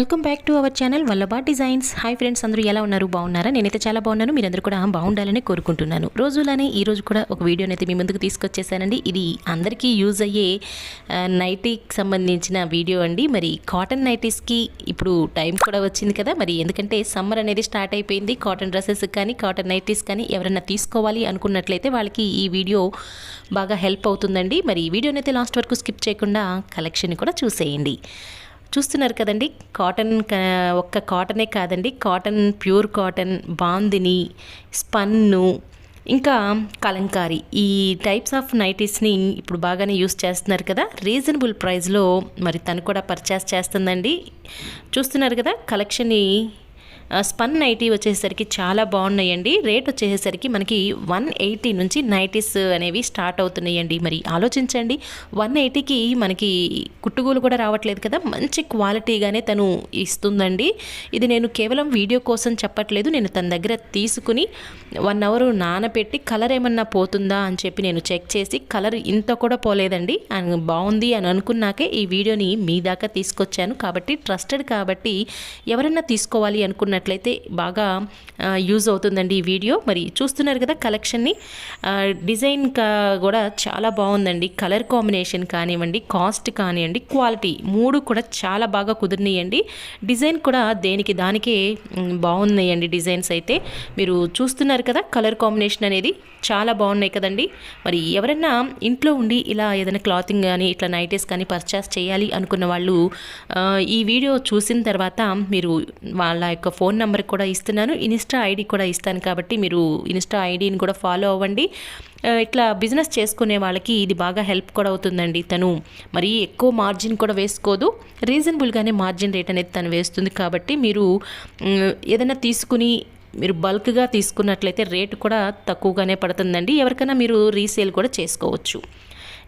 Welcome back to our channel Vallabha designs. Hi friends అందరూ ఎలా ఉన్నారు? బాగున్నారా? నేనైతే చాలా బాగున్నాను. మీరందరూ కూడా బాగుండాలని కోరుకుంటున్నాను. రోజులానే ఈ రోజు కూడా ఒక వీడియోని అయితే మీ ముందుకు తీసుకొచ్చేసానండి. ఇది అందరికీ యూజ్ అయ్యే నైటీకి సంబంధించిన వీడియో అండి. మరి కాటన్ నైటీస్కి ఇప్పుడు టైం కూడా వచ్చింది కదా. మరి ఎందుకంటే సమ్మర్ అనేది స్టార్ట్ అయిపోయింది. కాటన్ డ్రెస్సెస్ కానీ కాటన్ నైటీస్ కానీ ఎవరైనా తీసుకోవాలి అనుకున్నట్లయితే వాళ్ళకి ఈ వీడియో బాగా హెల్ప్ అవుతుందండి. మరి ఈ వీడియోని అయితే లాస్ట్ వరకు స్కిప్ చేయకుండా కలెక్షన్ కూడా చూసేయండి. చూస్తున్నారు కదండి కాటన్ ఒక్క కాటనే కాదండి cotton pure cotton bandhani spun ఇంకా కలంకారీ. ఈ టైప్స్ ఆఫ్ నైటీస్ని ఇప్పుడు బాగానే యూస్ చేస్తున్నారు కదా రీజనబుల్ ప్రైస్లో మరి తను కూడా పర్చేస్ చేస్తుందండి. చూస్తున్నారు కదా కలెక్షన్ని స్పన్ నైటీ వచ్చేసరికి చాలా బాగున్నాయండి. రేట్ వచ్చేసరికి మనకి వన్ ఎయిటీ నుంచి నైటీస్ అనేవి స్టార్ట్ అవుతున్నాయండి. మరి ఆలోచించండి. వన్ ఎయిటీకి మనకి కుట్టుగోలు కూడా రావట్లేదు కదా. మంచి క్వాలిటీగానే తను ఇస్తుందండి. ఇది నేను కేవలం వీడియో కోసం చెప్పట్లేదు. నేను తన దగ్గర తీసుకుని వన్ అవర్ నానబెట్టి కలర్ ఏమన్నా పోతుందా అని చెప్పి నేను చెక్ చేసి కలర్ ఇంత కూడా పోలేదండి. బాగుంది అని అనుకున్నాకే ఈ వీడియోని మీ దాకా తీసుకొచ్చాను. కాబట్టి ట్రస్టెడ్ కాబట్టి ఎవరైనా తీసుకోవాలి అనుకున్న అనుకున్నట్లయితే బాగా యూజ్ అవుతుందండి ఈ వీడియో. మరి చూస్తున్నారు కదా కలెక్షన్ని. డిజైన్ కా కూడా చాలా బాగుందండి. కలర్ కాంబినేషన్ కానివ్వండి కాస్ట్ కానివ్వండి క్వాలిటీ మూడు కూడా చాలా బాగా కుదిరినాయండి. డిజైన్ కూడా దేనికి దానికే బాగున్నాయండి డిజైన్స్ అయితే. మీరు చూస్తున్నారు కదా కలర్ కాంబినేషన్ అనేది చాలా బాగున్నాయి కదండి. మరి ఎవరైనా ఇంట్లో ఉండి ఇలా ఏదైనా క్లాతింగ్ కానీ ఇట్లా నైటీస్ కానీ పర్చేస్ చేయాలి అనుకున్న వాళ్ళు ఈ వీడియో చూసిన తర్వాత మీరు వాళ్ళ యొక్క ఫోన్ ఫోన్ నెంబర్ కూడా ఇస్తున్నాను. ఇన్స్టా ఐడి కూడా ఇస్తాను కాబట్టి మీరు ఇన్స్టా ఐడిని కూడా ఫాలో అవ్వండి. ఇట్లా బిజినెస్ చేసుకునే వాళ్ళకి ఇది బాగా హెల్ప్ కూడా అవుతుందండి తను. మరి ఎక్కువ మార్జిన్ కూడా వేసుకోదు. రీజనబుల్గానే మార్జిన్ రేట్ అనేది తను వేస్తుంది కాబట్టి మీరు ఏదైనా తీసుకుని మీరు బల్క్గా తీసుకున్నట్లయితే రేటు కూడా తక్కువగానే పడుతుందండి. ఎవరికైనా మీరు రీసేల్ కూడా చేసుకోవచ్చు.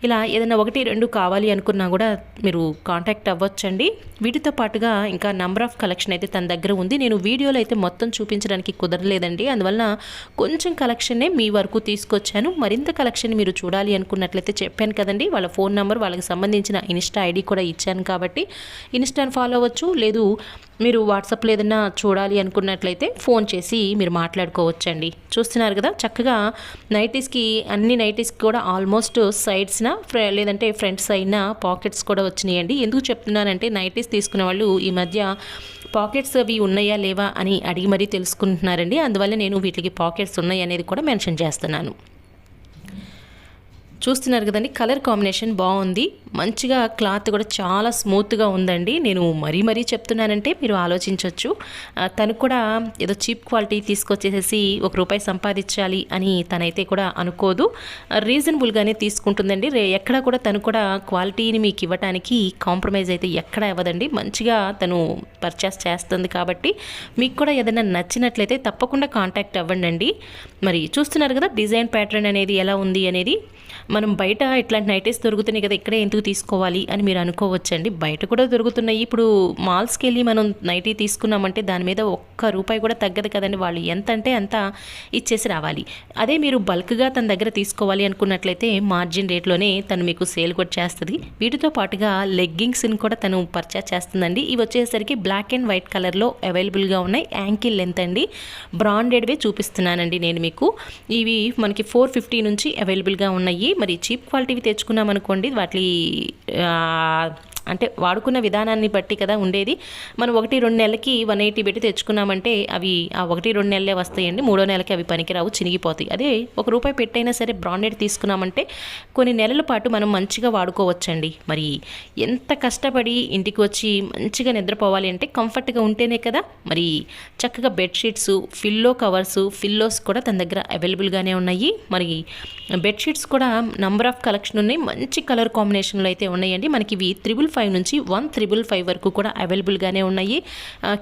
ఇలా ఏదైనా ఒకటి రెండు కావాలి అనుకున్నా కూడా మీరు కాంటాక్ట్ అవ్వచ్చండి. వీటితో పాటుగా ఇంకా నంబర్ ఆఫ్ కలెక్షన్ అయితే తన దగ్గర ఉంది. నేను వీడియోలో అయితే మొత్తం చూపించడానికి కుదరలేదండి. అందువలన కొంచెం కలెక్షనే మీ వరకు తీసుకొచ్చాను. మరింత కలెక్షన్ మీరు చూడాలి అనుకున్నట్లయితే చెప్పాను కదండి. వాళ్ళ ఫోన్ నెంబర్ వాళ్ళకి సంబంధించిన ఇన్స్టా ఐడి కూడా ఇచ్చాను కాబట్టి ఇన్స్టాని ఫాలో అవ్వచ్చు. లేదు మీరు వాట్సాప్లో ఏదైనా చూడాలి అనుకున్నట్లయితే ఫోన్ చేసి మీరు మాట్లాడుకోవచ్చండి. చూస్తున్నారు కదా చక్కగా నైటీస్కి అన్ని నైటీస్కి కూడా ఆల్మోస్ట్ సైడ్స్న లేదంటే ఫ్రంట్ సైడ్న పాకెట్స్ కూడా వచ్చినాయండి. ఎందుకు చెప్తున్నానంటే నైటీస్ తీసుకునే వాళ్ళు ఈ మధ్య పాకెట్స్ అవి ఉన్నాయా లేవా అని అడిగి మరీ తెలుసుకుంటున్నారండి. అందువల్ల నేను వీటికి పాకెట్స్ ఉన్నాయి అనేది కూడా మెన్షన్ చేస్తున్నాను. చూస్తున్నారు కదండి కలర్ కాంబినేషన్ బాగుంది. మంచిగా క్లాత్ కూడా చాలా స్మూత్గా ఉందండి. నేను మరీ మరీ చెప్తున్నానంటే మీరు ఆలోచించవచ్చు తను కూడా ఏదో చీప్ క్వాలిటీ తీసుకొచ్చేసేసి ఒక రూపాయి సంపాదించాలి అని తనైతే కూడా అనుకోదు. రీజనబుల్గానే తీసుకుంటుందండి. రే ఎక్కడ కూడా తను కూడా క్వాలిటీని మీకు ఇవ్వడానికి కాంప్రమైజ్ అయితే ఎక్కడ ఇవ్వదండి మంచిగా తను పర్చేస్ చేస్తుంది కాబట్టి మీకు కూడా ఏదైనా నచ్చినట్లయితే తప్పకుండా కాంటాక్ట్ అవ్వండి మరి చూస్తున్నారు కదా డిజైన్ ప్యాటర్న్ అనేది ఎలా ఉంది అనేది. మనం బయట ఇట్లాంటి నైటీస్ దొరుకుతున్నాయి కదా ఇక్కడే ఎందుకు తీసుకోవాలి అని మీరు అనుకోవచ్చండి. బయట కూడా దొరుకుతున్నాయి. ఇప్పుడు మాల్స్కి వెళ్ళి మనం నైటీ తీసుకున్నామంటే దాని మీద ఒక్క రూపాయి కూడా తగ్గదు కదండి. వాళ్ళు ఎంత అంటే అంత ఇచ్చేసి రావాలి. అదే మీరు బల్క్గా తన దగ్గర తీసుకోవాలి అనుకున్నట్లయితే మార్జిన్ రేట్లోనే తను మీకు సేల్ కూడా చేస్తుంది వీటితో పాటుగా లెగ్గింగ్స్ని కూడా తను పర్చేస్ చేస్తుందండి. ఇవి వచ్చేసరికి బ్లాక్ అండ్ వైట్ కలర్లో అవైలబుల్గా ఉన్నాయి. యాంకిల్ లెంత్ అండి. బ్రాండెడ్వే చూపిస్తున్నానండి నేను మీకు. ఇవి మనకి ఫోర్ ఫిఫ్టీ నుంచి అవైలబుల్గా ఉన్నాయి. మరి చీప్ క్వాలిటీవి తెచ్చుకున్నాం అనుకోండి వాటి అంటే వాడుకున్న విధానాన్ని బట్టి కదా ఉండేది. మనం ఒకటి రెండు నెలలకి వన్ ఎయిటీ పెట్టి తెచ్చుకున్నామంటే అవి ఆ ఒకటి రెండు నెలలే వస్తాయండి. మూడో నెలకి అవి పనికిరావు చినిగిపోతాయి. అదే ఒక రూపాయి పెట్టైనా సరే బ్రాండెడ్ తీసుకున్నామంటే కొన్ని నెలల పాటు మనం మంచిగా వాడుకోవచ్చండి. మరి ఎంత కష్టపడి ఇంటికి వచ్చి మంచిగా నిద్రపోవాలి అంటే కంఫర్ట్గా ఉంటేనే కదా మరి చక్కగా బెడ్షీట్స్ ఫిల్లో కవర్స్ ఫిల్లోస్ కూడా తన దగ్గర అవైలబుల్గానే ఉన్నాయి. మరి బెడ్షీట్స్ కూడా నంబర్ ఆఫ్ కలెక్షన్ ఉన్నాయి. మంచి కలర్ కాంబినేషన్లో అయితే ఉన్నాయండి. మనకి ఇవి త్రిబుల్ ఫైవ్ ఫైవ్ నుంచి వన్ త్రిబుల్ ఫైవ్ వరకు కూడా అవైలబుల్గానే ఉన్నాయి.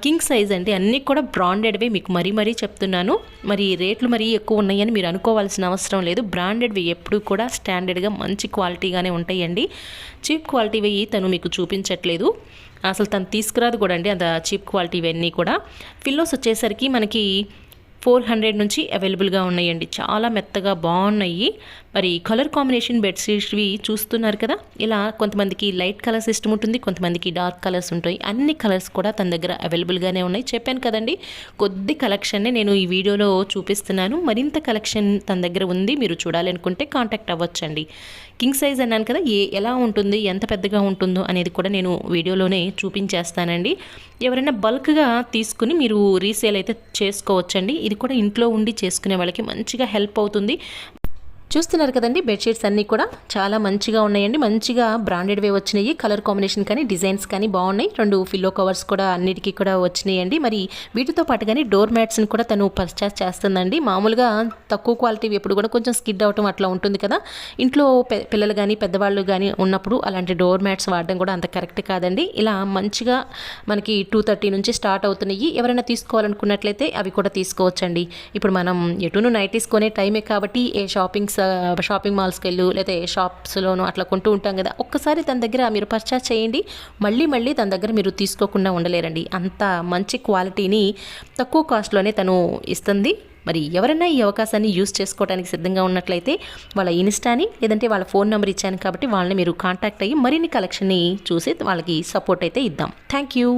కింగ్ సైజ్ అండి అన్నీ కూడా బ్రాండెడ్వే మీకు మరీ మరీ చెప్తున్నాను. మరి రేట్లు మరీ ఎక్కువ ఉన్నాయని మీరు అనుకోవాల్సిన అవసరం లేదు. బ్రాండెడ్వి ఎప్పుడు కూడా స్టాండర్డ్గా మంచి క్వాలిటీగానే ఉంటాయండి. చీప్ క్వాలిటీవి తను మీకు చూపించట్లేదు. అసలు తను తీసుకురాదు కూడా అండి అంత చీప్ క్వాలిటీ ఇవన్నీ కూడా. ఫిల్లోస్ వచ్చేసరికి మనకి ఫోర్ హండ్రెడ్ నుంచి అవైలబుల్గా ఉన్నాయండి. చాలా మెత్తగా బాగున్నాయి. మరి కలర్ కాంబినేషన్ బెడ్షీట్స్వి చూస్తున్నారు కదా? ఇలా కొంతమందికి లైట్ కలర్స్ ఇష్టం ఉంటుంది కొంతమందికి డార్క్ కలర్స్ ఉంటాయి. అన్ని కలర్స్ కూడా తన దగ్గర అవైలబుల్గానే ఉన్నాయి. చెప్పాను కదండి కొద్ది కలెక్షన్నే నేను ఈ వీడియోలో చూపిస్తున్నాను. మరింత కలెక్షన్ తన దగ్గర ఉంది. మీరు చూడాలనుకుంటే కాంటాక్ట్ అవ్వచ్చండి. కింగ్ సైజ్ అన్నాను కదా ఏ ఎలా ఉంటుంది ఎంత పెద్దగా ఉంటుందో అనేది కూడా నేను వీడియోలోనే చూపించేస్తానండి. ఎవరైనా బల్క్గా తీసుకుని మీరు రీసేల్ అయితే చేసుకోవచ్చండి. ఇది కూడా ఇంట్లో ఉండి చేసుకునే వాళ్ళకి మంచిగా హెల్ప్ అవుతుంది. చూస్తున్నారు కదండి బెడ్షీట్స్ అన్నీ కూడా చాలా మంచిగా ఉన్నాయండి. మంచిగా బ్రాండెడ్వే వచ్చినాయి. కలర్ కాంబినేషన్ కానీ డిజైన్స్ కానీ బాగున్నాయి. రెండు ఫిల్లో కవర్స్ కూడా అన్నిటికీ కూడా వచ్చినాయండి. మరి వీటితో పాటు కానీ డోర్ మ్యాట్స్ని కూడా తను పర్చేస్ చేస్తుందండి. మామూలుగా తక్కువ క్వాలిటీ ఎప్పుడు కూడా కొంచెం స్కిడ్ అవటం అట్లా ఉంటుంది కదా. ఇంట్లో పె- పిల్లలు కానీ పెద్దవాళ్ళు కానీ ఉన్నప్పుడు అలాంటి డోర్ మ్యాట్స్ వాడడం కూడా అంత కరెక్ట్ కాదండి. ఇలా మంచిగా మనకి టూ థర్టీ నుంచి స్టార్ట్ అవుతున్నాయి. ఎవరైనా తీసుకోవాలనుకున్నట్లయితే అవి కూడా తీసుకోవచ్చండి. ఇప్పుడు మనం ఎటును నైటీస్ కొనే టైమే కాబట్టి ఏ షాపింగ్స్ షాపింగ్ మాల్స్కి వెళ్ళు లేదా ఏ షాప్స్లోనూ అట్లా కొంటూ ఉంటాం కదా. ఒక్కసారి తన దగ్గర మీరు పర్చేస్ చేయండి. మళ్ళీ మళ్ళీ తన దగ్గర మీరు తీసుకోకుండా ఉండలేరండి. అంత మంచి క్వాలిటీని తక్కువ కాస్ట్లోనే తను ఇస్తుంది. మరి ఎవరైనా ఈ అవకాశాన్ని యూస్ చేసుకోవడానికి సిద్ధంగా ఉన్నట్లయితే వాళ్ళ ఇన్స్టాని లేదంటే వాళ్ళ ఫోన్ నెంబర్ ఇచ్చాను కాబట్టి వాళ్ళని మీరు కాంటాక్ట్ అయ్యి మరిన్ని కలెక్షన్ని చూసి వాళ్ళకి సపోర్ట్ అయితే ఇద్దాం. Thank you